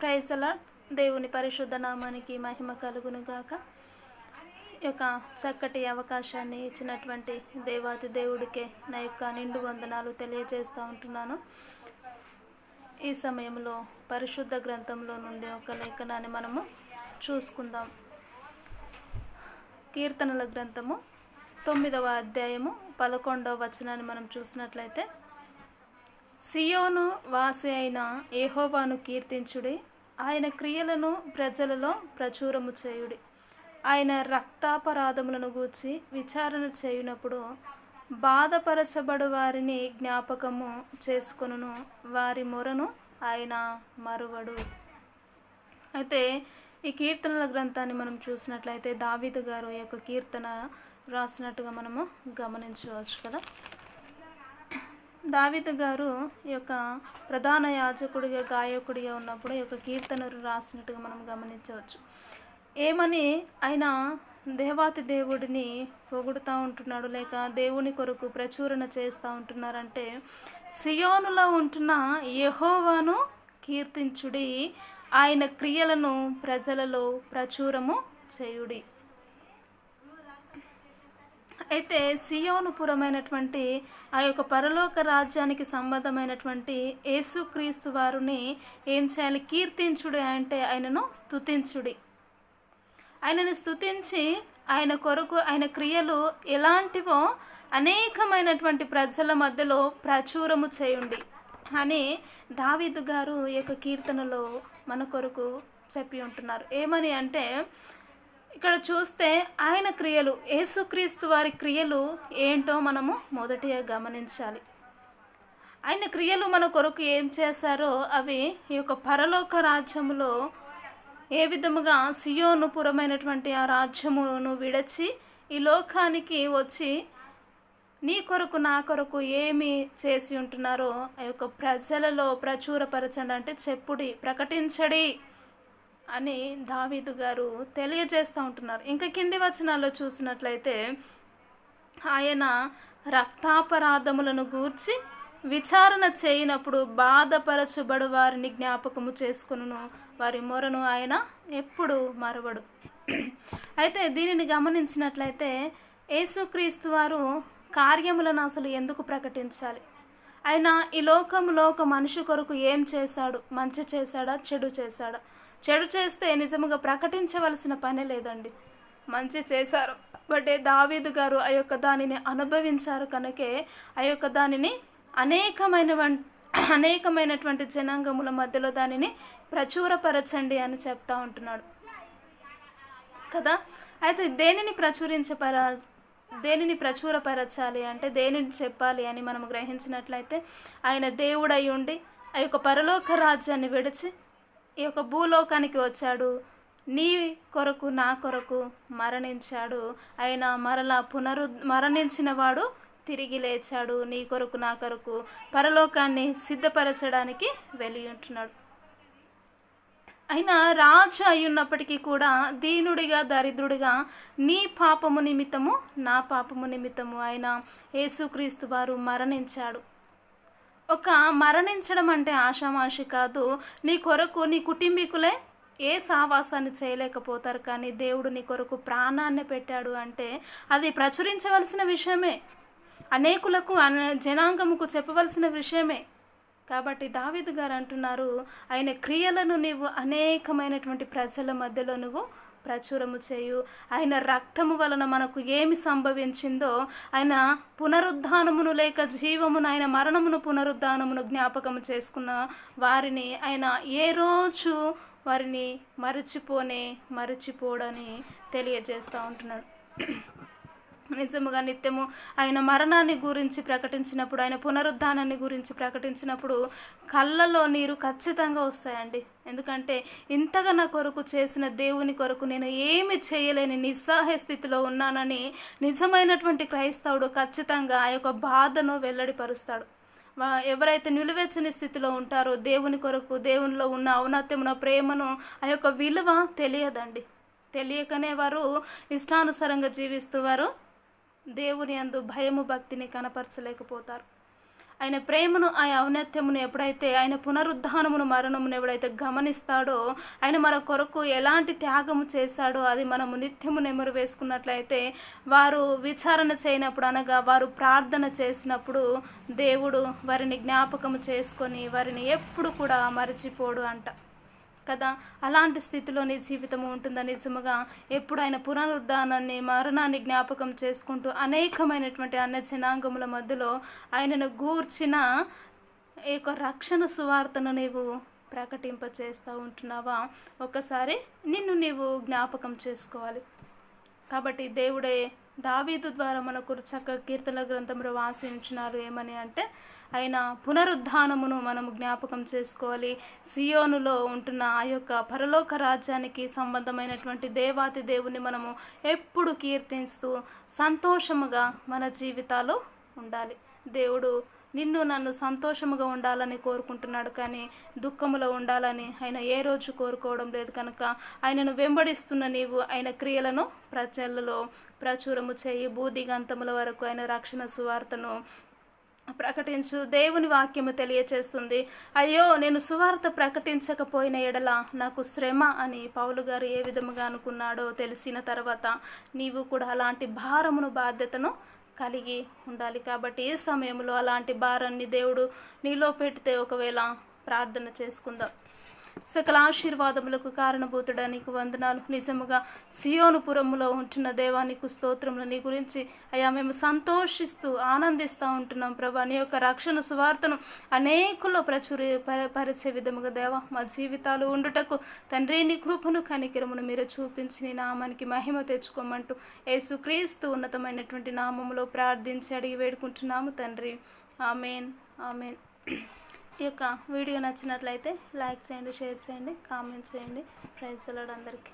ప్రైజలా దేవుని పరిశుద్ధ నామానికి మహిమ కలుగును గాక. ఈ యొక్క చక్కటి అవకాశాన్ని ఇచ్చినటువంటి దేవాతి దేవుడికే నా యొక్క నిండు వందనాలు తెలియజేస్తూ ఉంటున్నాను. ఈ సమయంలో పరిశుద్ధ గ్రంథంలో నుండి ఒక లేఖనాన్ని మనము చూసుకుందాం. కీర్తనల గ్రంథము తొమ్మిదవ అధ్యాయము పదకొండవ వచనాన్ని మనం చూసినట్లయితే సియోను వాసి అయిన ఏహోవాను కీర్తించుడి. ఆయన క్రియలను ప్రజలలో ప్రచురము చేయుడి. ఆయన రక్తాపరాధములను గూర్చి విచారణ చేయునప్పుడు బాధపరచబడు వారిని జ్ఞాపకము చేసుకొనును. వారి మొరను ఆయన మరువడు. అయితే ఈ కీర్తనల గ్రంథాన్ని మనం చూసినట్లయితే దావీదు గారు యొక్క కీర్తన రాసినట్టుగా మనము గమనించవచ్చు కదా. దావిద్ గారు ఈ యొక్క ప్రధాన యాజకుడిగా గాయకుడిగా ఉన్నప్పుడు ఈ యొక్క కీర్తనలు రాసినట్టుగా మనం గమనించవచ్చు. ఏమని? ఆయన దేవాతి దేవుడిని పొగుడుతూ ఉంటున్నాడు లేక దేవుని కొరకు ప్రచురణ చేస్తూ ఉంటున్నారంటే సియోనులో ఉంటున్న యహోవాను కీర్తించుడి ఆయన క్రియలను ప్రజలలో ప్రచురము చేయుడి. అయితే సియోనుపురమైనటువంటి ఆ యొక్క పరలోక రాజ్యానికి సంబంధమైనటువంటి యేసుక్రీస్తు వారిని ఏం చేయాలి? కీర్తించుడి అంటే ఆయనను స్తుతించుడి. ఆయనను స్తుతించి ఆయన కొరకు ఆయన క్రియలు ఎలాంటివో అనేకమైనటువంటి ప్రజల మధ్యలో ప్రచురము చేయండి. అని దావిదు గారు ఈ యొక్క కీర్తనలో మన కొరకు చెప్పి ఉంటున్నారు. ఏమని అంటే ఇక్కడ చూస్తే ఆయన క్రియలు యేసుక్రీస్తు వారి క్రియలు ఏంటో మనము మొదటిగా గమనించాలి. ఆయన క్రియలు మన కొరకు ఏం చేశారో అవి ఈ యొక్క పరలోక రాజ్యములో ఏ విధముగా సియోను పురమైనటువంటి ఆ రాజ్యమును విడచి ఈ లోకానికి వచ్చి నీ కొరకు నా కొరకు ఏమి చేసి ఉంటున్నారో ఆ యొక్క ప్రజలలో ప్రచురపరచండి. అంటే చెప్పుడి ప్రకటించడి. అని దావీదు గారు తెలియజేస్తూ ఉంటున్నారు. ఇంకా కింది వచనాల్లో చూసినట్లయితే ఆయన రక్తాపరాధములను గూర్చి విచారణ చేయనప్పుడు బాధపరచబడు వారిని జ్ఞాపకము చేసుకును వారి మొరను ఆయన ఎప్పుడు మరవడు. అయితే దీనిని గమనించినట్లయితే యేసుక్రీస్తు వారు కార్యములను అసలు ఎందుకు ప్రకటించాలి? ఆయన ఈ లోకంలో ఒక మనిషి కొరకు ఏం చేశాడు? మంచి చేశాడా? చెడు చేశాడా? చెడు చేస్తే నిజముగా ప్రకటించవలసిన పని లేదండి. మంచి చేశారు. బట్ దావీదు గారు ఆ యొక్క దానిని అనుభవించారు కనుకే ఆ యొక్క దానిని అనేకమైన అనేకమైనటువంటి జనాంగముల మధ్యలో దానిని ప్రచురపరచండి అని చెప్తా ఉంటున్నాడు. కదా? అయితే దేనిని ప్రచురించపర దేనిని ప్రచురపరచాలి అంటే దేనిని చెప్పాలి అని మనం గ్రహించినట్లయితే ఆయన దేవుడై ఉండి ఆ యొక్క పరలోక రాజ్యాన్ని విడిచి ఈ యొక్క భూలోకానికి వచ్చాడు. నీ కొరకు నా కొరకు మరణించాడు. ఆయన మరలా పునరు మరణించిన వాడు తిరిగి లేచాడు. నీ కొరకు నా కొరకు పరలోకాన్ని సిద్ధపరచడానికి వెళ్ళి ఉంటున్నాడు అయినా రాజు అయ్యున్నప్పటికీ కూడా దీనుడిగా దరిద్రుడిగా నీ పాపము నిమిత్తము నా పాపము నిమిత్తము ఆయన యేసుక్రీస్తు వారు మరణించాడు. ఒక మరణించడం అంటే ఆషామాషి కాదు. నీ కొరకు నీ కుటుంబీకులే ఏ సావాసాన్ని చేయలేకపోతారు కానీ దేవుడు నీ కొరకు ప్రాణాన్ని పెట్టాడు అంటే అది ప్రచురించవలసిన విషయమే. అనేకులకు అన జనాంగముకు చెప్పవలసిన విషయమే. కాబట్టి దావిద్ గారు అంటున్నారు ఆయన క్రియలను నీవు అనేకమైనటువంటి ప్రజల మధ్యలో నువ్వు ప్రచురము చేయు. ఆయన రక్తము వలన మనకు ఏమి సంభవించిందో ఆయన పునరుద్ధానమును లేక జీవమును ఆయన మరణమును పునరుద్ధానమును జ్ఞాపకము చేసుకున్న వారిని ఆయన ఏ రోజు వారిని మరచిపోనే మరచిపోడని తెలియజేస్తూ ఉంటున్నాడు. నిజముగా నిత్యము ఆయన మరణాన్ని గురించి ప్రకటించినప్పుడు ఆయన పునరుద్ధానాన్ని గురించి ప్రకటించినప్పుడు కళ్ళలో నీరు ఖచ్చితంగా వస్తాయండి. ఎందుకంటే ఇంతగా నా కొరకు చేసిన దేవుని కొరకు నేను ఏమి చేయలేని నిస్సహాయ స్థితిలో ఉన్నానని నిజమైనటువంటి క్రైస్తవుడు ఖచ్చితంగా ఆ యొక్క బాధను వెల్లడిపరుస్తాడు. ఎవరైతే నిలువెచ్చని స్థితిలో ఉంటారో దేవుని కొరకు దేవునిలో ఉన్న ఔన్నత్యమున ప్రేమను ఆ యొక్క విలువ తెలియదండి. తెలియకనే వారు ఇష్టానుసారంగా జీవిస్తూ వారు దేవుని అందు భయము భక్తిని కనపరచలేకపోతారు. ఆయన ప్రేమను ఆయన ఔన్నత్యమును ఎప్పుడైతే ఆయన పునరుద్ధానమును మరణమును ఎప్పుడైతే గమనిస్తాడో ఆయన మన కొరకు ఎలాంటి త్యాగము చేశాడో అది మనము నిత్యము నెమరు వేసుకున్నట్లయితే వారు విచారణ చేయనప్పుడు అనగా వారు ప్రార్థన చేసినప్పుడు దేవుడు వారిని జ్ఞాపకము చేసుకొని వారిని ఎప్పుడు కూడా మరచిపోడు అంట. కదా? అలాంటి స్థితిలో నీ జీవితం ఉంటుందని నిజముగా ఎప్పుడు ఆయన పునరుద్ధానాన్ని మరణాన్ని జ్ఞాపకం చేసుకుంటూ అనేకమైనటువంటి అన్న జనాంగముల మధ్యలో ఆయనను గూర్చిన ఈ యొక్క రక్షణ సువార్తను నీవు ప్రకటింప చేస్తూ ఉంటున్నావా? ఒకసారి నిన్ను నీవు జ్ఞాపకం చేసుకోవాలి. కాబట్టి దేవుడే దావీదు ద్వారా మనకు చక్కగా కీర్తన గ్రంథంలో వాసించినారు ఏమని అంటే ఆయన పునరుద్ధానమును మనము జ్ఞాపకం చేసుకోవాలి. సియోనులో ఉంటున్న ఆ యొక్క పరలోక రాజ్యానికి సంబంధమైనటువంటి దేవాతి దేవుని మనము ఎప్పుడు కీర్తిస్తూ సంతోషముగా మన జీవితాలు ఉండాలి. దేవుడు నిన్ను నన్ను సంతోషముగా ఉండాలని కోరుకుంటున్నాడు కానీ దుఃఖములో ఉండాలని ఆయన ఏ రోజు కోరుకోవడం లేదు కనుక ఆయనను వెంబడిస్తున్న నీవు ఆయన క్రియలను ప్రజలలో ప్రచురము చేయి. బూదిగంతముల వరకు ఆయన రక్షణ సువార్తను ప్రకటించు. దేవుని వాక్యము తెలియచేస్తుంది. అయ్యో నేను సువార్త ప్రకటించకపోయిన ఎడల నాకు శ్రమ అని పౌలు గారు ఏ విధముగా అనుకున్నాడో తెలిసిన తర్వాత నీవు కూడా అలాంటి భారమును బాధ్యతను కలిగి ఉండాలి కాబట్టి ఈ సమయంలో అలాంటి భారాన్ని దేవుడు నీలో పెడితే ఒకవేళ ప్రార్థన చేసుకుందాం. సకల ఆశీర్వాదములకు కారణభూతుడా నీకు వందనాలు. నిజముగా సియోనుపురములో ఉంటున్న దేవానికి స్తోత్రములు నీ గురించి అయ్యా మేము సంతోషిస్తూ ఆనందిస్తూ ఉంటున్నాం ప్రభా. నీ యొక్క రక్షణ సువార్తను అనేకుల్లో ప్రచురి పరిచే విధముగా దేవా మా జీవితాలు ఉండుటకు తండ్రి నీ కృపను కనికిరమును మీరు చూపించి నీ నామానికి మహిమ తెచ్చుకోమంటూ యేసుక్రీస్తు ఉన్నతమైనటువంటి నామములో ప్రార్థించి అడిగి వేడుకుంటున్నాము తండ్రి. ఆమెన్. ఆమెన్. ఈ యొక్క వీడియో నచ్చినట్లయితే లైక్ చేయండి షేర్ చేయండి కామెంట్ చేయండి. ప్రైజ్ అందరికీ.